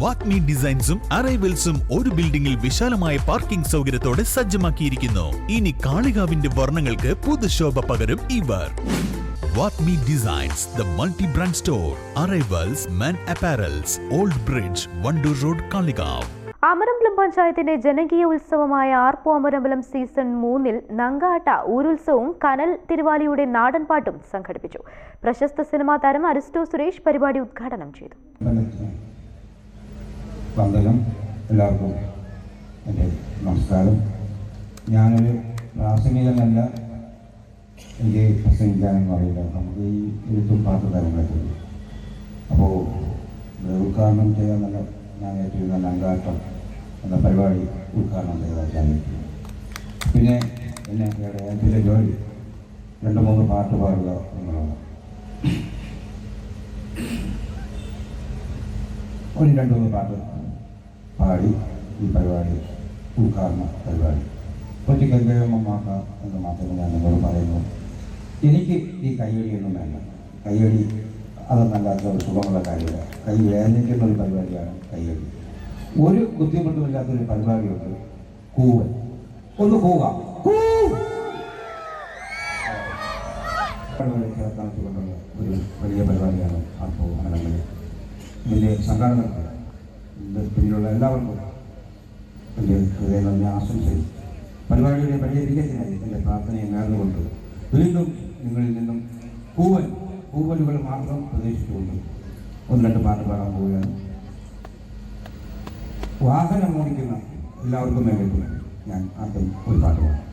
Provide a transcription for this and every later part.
വാക്മി ഡിസൈൻസും അറൈവൽസും ഒരു ബിൽഡിംഗിൽ വിശാലമായ പാർക്കിംഗ് സൗകര്യത്തോടെ സജ്ജമാക്കിയിരിക്കുന്നു. ഇനി കാളികാവിന്റെ വർണങ്ങൾക്ക് പുതുശോഭ പകരും ഇവർ Vakmi designs the multi brand store arrivals men apparels old bridge Wandoor road Kalikavu. Amarambalam പഞ്ചായത്തിന്റെ ജനകീയ ഉത്സവമായ ആർപ്പു അമരമ്പലം സീസൺ മൂന്നിൽ നങ്കാട്ട ഊരുത്സവവും കനൽ തിരുവാലിയുടെ നാടൻപാട്ടും സംഘടിപ്പിച്ചു. പ്രശസ്ത സിനിമാ താരം അരിസ്റ്റോ സുരേഷ് പരിപാടി ഉദ്ഘാടനം ചെയ്തു. വന്ദനം എല്ലാവർക്കും എന്റെ നമസ്കാരം. ഞാനൊരു പ്രാസംഗികനല്ല എനിക്ക് പ്രസംഗിക്കാനൊന്നും അറിയില്ല. നമുക്ക് ഈ എഴുത്തും പാട്ട് കാര്യങ്ങളൊക്കെ ഉള്ളൂ അപ്പോൾ ഉദ്ഘാടനം ഉദ്ഘാടനം ചെയ്യാമെന്നല്ല ഞാൻ ഏറ്റിരുന്ന നങ്കാട്ടം എന്ന പരിപാടി ഉദ്ഘാടനം ചെയ്താൽ പിന്നെ എന്നെ എന്റെ ജോലി രണ്ട് മൂന്ന് പാട്ട് പാടുക എന്നുള്ളതാണ്. ഒരു രണ്ട് മൂന്ന് പാട്ട് പാടി ഈ പരിപാടി ഉദ്ഘാടന പരിപാടി. ഒറ്റയ്ക്ക് ഗംഗയമ്മമാക്ക എന്ന് മാത്രമേ ഞാൻ നിങ്ങളോട് പറയുന്നു. എനിക്ക് ഈ കൈയടിയൊന്നും വേണ്ട. കൈയടി അതൊന്നല്ലാത്ത ഒരു സുഖമുള്ള കാര്യമില്ല. കൈ വേദനിക്കുന്ന ഒരു പരിപാടിയാണ് കൈയടി. ഒരു ബുദ്ധിമുട്ടുമില്ലാത്തൊരു പരിപാടിയുണ്ട് കൂവൽ. ഒന്ന് കൂവാം നടത്തിക്കൊണ്ടുള്ള ഒരു വലിയ പരിപാടിയാണ് അപ്പോൾ അങ്ങനെ വലിയ സംഘാടകർക്ക് ഇതിന്റെ പിന്നിലുള്ള എല്ലാവർക്കും എന്റെ ഹൃദയം നിറഞ്ഞ ആശംസയും പരിപാടിയുടെ വിജയത്തിനായി എന്റെ പ്രാർത്ഥനയെ നേർന്നുകൊണ്ട് വീണ്ടും നിങ്ങളിൽ നിന്നും പൂവൻ പൂവലുകൾ മാത്രം പ്രതീക്ഷിച്ചുകൊണ്ട് ഒന്ന് രണ്ട് പാട്ട് പാടാൻ പോവുകയാണ്. വാഹനം ഓടിക്കുന്ന എല്ലാവർക്കും വേണ്ടിയിട്ട് ഞാൻ ആദ്യം ഒരു പാട്ട് പാടാം.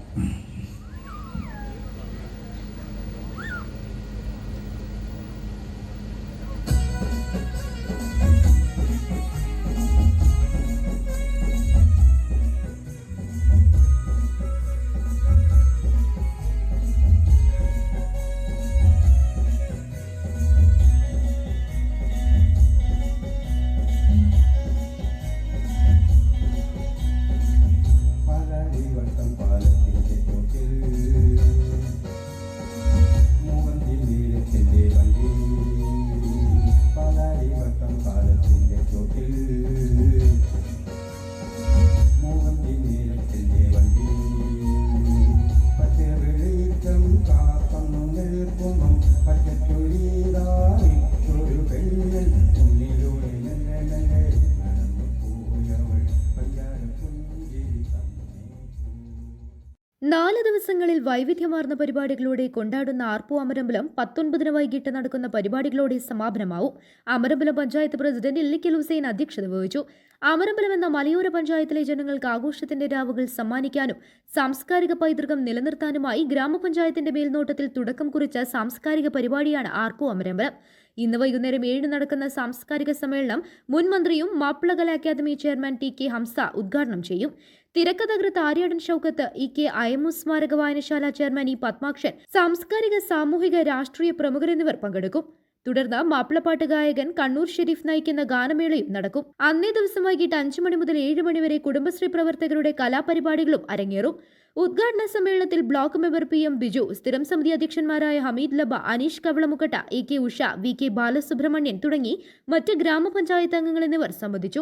നാല് ദിവസങ്ങളിൽ വൈവിധ്യമാർന്ന പരിപാടികളോടെ കൊണ്ടാടുന്ന ആർപ്പു അമരമ്പലം പത്തൊൻപതിന് വൈകിട്ട് നടക്കുന്ന പരിപാടികളോടെ സമാപനമാവും. അമരമ്പലം പഞ്ചായത്ത് പ്രസിഡന്റ് ഇല്ലിക്കൽ ഹുസൈൻ അധ്യക്ഷത വഹിച്ചു. അമരമ്പലം എന്ന മലയോര പഞ്ചായത്തിലെ ജനങ്ങൾക്ക് ആഘോഷത്തിന്റെ രാവുകൾ സമ്മാനിക്കാനും സാംസ്കാരിക പൈതൃകം നിലനിർത്താനുമായി ഗ്രാമപഞ്ചായത്തിന്റെ മേൽനോട്ടത്തിൽ തുടക്കം കുറിച്ച സാംസ്കാരിക പരിപാടിയാണ് ആർപ്പു അമരമ്പലം. ഇന്ന് വൈകുന്നേരം ഏഴിന് നടക്കുന്ന സാംസ്കാരിക സമ്മേളനം മുൻ മന്ത്രിയും Mappilakala academy chairman T K Hamsa ഉദ്ഘാടനം ചെയ്യും. തിരക്കഥകൃത്ത് ആര്യാടൻ ഷൌക്കത്ത് ഇ കെ അയമു സ്മാരക വായനശാല ചെയർമാൻ ഇ പത്മാക്ഷൻ സാംസ്കാരിക സാമൂഹിക രാഷ്ട്രീയ പ്രമുഖർ എന്നിവർ പങ്കെടുക്കും. തുടർന്ന് മാപ്പിളപ്പാട്ട് ഗായകൻ കണ്ണൂർ ഷെരീഫ് നയിക്കുന്ന ഗാനമേളയും നടക്കും. അന്നേ ദിവസം വൈകിട്ട് അഞ്ചു മണി മുതൽ ഏഴ് മണി വരെ കുടുംബശ്രീ പ്രവർത്തകരുടെ കലാപരിപാടികളും അരങ്ങേറും. ഉദ്ഘാടന സമ്മേളനത്തിൽ block member P M Biju സ്ഥിരം സമിതി അധ്യക്ഷന്മാരായ Hameed ലബ Aneesh Kavalamukkatta A K Usha V K Balasubramanian തുടങ്ങി മറ്റ് ഗ്രാമപഞ്ചായത്ത് അംഗങ്ങൾ എന്നിവർ സംബന്ധിച്ചു.